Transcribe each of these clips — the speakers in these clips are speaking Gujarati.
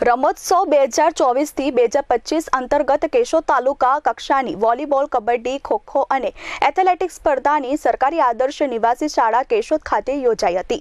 રમોત્સવ બે હજાર ચોવીસથી બે હજાર પચીસ અંતર્ગત કેશોદ તાલુકા કક્ષાની વોલીબોલ, કબડ્ડી, ખોખો અને એથ્લેટિક્સ સ્પર્ધાની સરકારી આદર્શ નિવાસી શાળા કેશોદ ખાતે યોજાઈ હતી.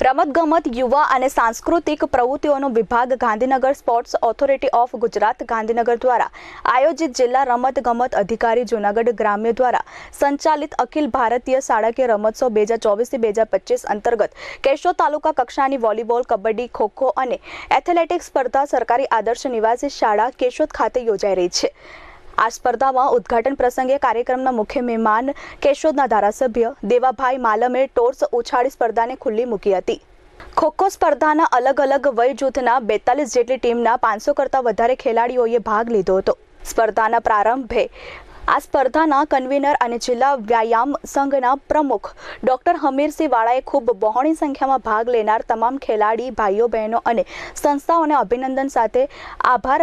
રમતગમત, યુવા અને સાંસ્કૃતિક પ્રવૃત્તિઓનો વિભાગ Gandhinagar sports authority of Gujarat Gandhinagar દ્વારા આયોજિત જિલ્લા રમતગમત અધિકારી જૂનાગઢ ગ્રામ્ય દ્વારા સંચાલિત અખિલ ભારતીય શાળાકીય રમોત્સવ બે હજાર ચોવીસથી બે હજાર પચીસ અંતર્ગત કેશોદ તાલુકા કક્ષાની વોલીબોલ, કબડ્ડી, ખોખો અને એથ્લેટિક્સ સ્પર્ધા સરકારી આદર્શ નિવાસી શાળા કેશોદ ખાતે યોજાઈ રહી છે. આ સ્પર્ધામાં ઉદ્ઘાટન પ્રસંગે કાર્યક્રમના મુખ્ય મહેમાન કેશોદના ધારાસભ્ય દેવાભાઈ માલમે ટોર્સ ઉછાળી સ્પર્ધાને ખુલ્લી મૂકી હતી. ખોખો સ્પર્ધાના અલગ અલગ વય જૂથના બેતાલીસ જેટલી ટીમના પાંચસો કરતાં વધારે ખેલાડીઓએ ભાગ લીધો હતો. સ્પર્ધાના પ્રારંભે આ સ્પર્ધાના કન્વીનર અને જિલ્લા વ્યાયામ સંઘના પ્રમુખ ડોક્ટર હમીરસિંહ વાળાએ ખૂબ બહોળી સંખ્યામાં ભાગ લેનાર તમામ ખેલાડી, ભાઈઓ, બહેનો અને સંસ્થાઓને અભિનંદન સાથે આભાર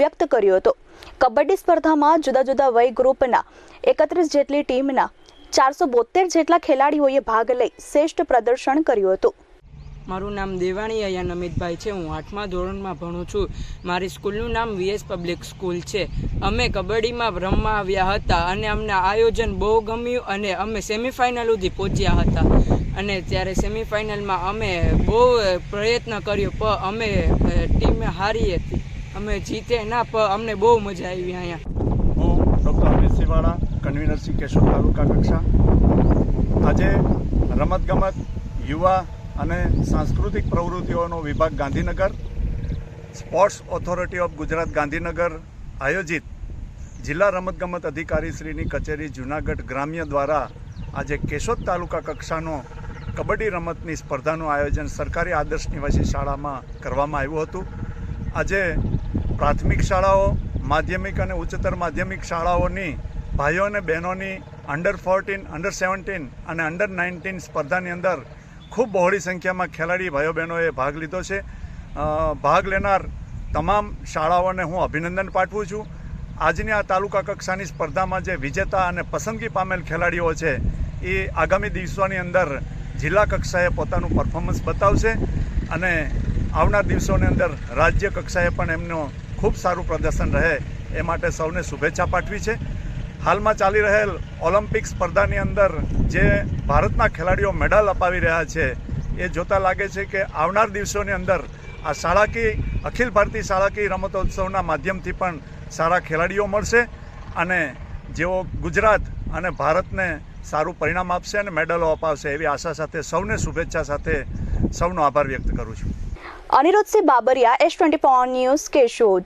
વ્યક્ત કર્યો હતો. કબડ્ડી સ્પર્ધામાં જુદા જુદા વય ગ્રુપના એકત્રીસ જેટલી ટીમના ચારસો બોતેર જેટલા ખેલાડીઓએ ભાગ લઈ શ્રેષ્ઠ પ્રદર્શન કર્યું હતું. મારું નામ દેવાણી અયા નમિતભાઈ છે. હું આઠમા ધોરણમાં ભણું છું. મારી સ્કૂલનું નામ વીએસ પબ્લિક સ્કૂલ છે. અમે કબડ્ડીમાં રમવા આવ્યા હતા અને અમને આયોજન બહુ ગમ્યું અને અમે સેમિફાઇનલ સુધી પહોંચ્યા હતા. અને ત્યારે સેમિફાઇનલમાં અમે બહુ પ્રયત્ન કર્યો, પણ અમે ટીમે હારી હતી. અમે જીતે ના, પણ અમને બહુ મજા આવી અહીંયા. હું ડૉક્ટર અમિત સિવાળા કન્વીનર શ્રી કેશોદ તાલુકા કક્ષા. આજે રમતગમત, યુવા અને સાંસ્કૃતિક પ્રવૃત્તિઓનો વિભાગ Gandhinagar sports authority of Gujarat Gandhinagar આયોજિત જિલ્લા રમતગમત અધિકારી શ્રીની કચેરી જૂનાગઢ ગ્રામ્ય દ્વારા આજે કેશોદ તાલુકા કક્ષાનો કબડ્ડી રમતની સ્પર્ધાનું આયોજન સરકારી આદર્શ નિવાસી શાળામાં કરવામાં આવ્યું હતું. આજે પ્રાથમિક શાળાઓ, માધ્યમિક અને ઉચ્ચતર માધ્યમિક શાળાઓની ભાઈઓ અને બહેનોની અંડર ફોર્ટીન અંડર સેવન્ટીન અને અંડર નાઇન્ટીન સ્પર્ધાની અંદર ખૂબ બહોળી સંખ્યામાં ખેલાડી ભાઈઓ બહેનોએ ભાગ લીધો છે. ભાગ લેનાર તમામ શાળાઓને હું અભિનંદન પાઠવું છું. આજની આ તાલુકા કક્ષાની સ્પર્ધામાં જે વિજેતા અને પસંદગી પામેલ ખેલાડીઓ છે, એ આગામી દિવસોની અંદર જિલ્લા કક્ષાએ પોતાનું પરફોર્મન્સ બતાવશે અને આવનાર દિવસોની અંદર રાજ્ય કક્ષાએ પણ એમનું ખૂબ સારું પ્રદર્શન રહે એ માટે સૌને શુભેચ્છા પાઠવી છે. હાલમાં ચાલી રહેલ ઓલિમ્પિક સ્પર્ધાની અંદર જે ભારતના ખેલાડીઓ મેડલ અપાવી રહ્યા છે, એ જોતા લાગે છે કે આવનાર દિવસોની અંદર આ શાળાકીય, અખિલ ભારતીય શાળાકીય રમતોત્સવના માધ્યમથી પણ સારા ખેલાડીઓ મળશે અને જેઓ ગુજરાત અને ભારતને સારું પરિણામ આપશે અને મેડલો અપાવશે એવી આશા સાથે સૌને શુભેચ્છા સાથે સૌનો આભાર વ્યક્ત કરું છું. Aniruddhsinh Babariya S twenty news Keshod.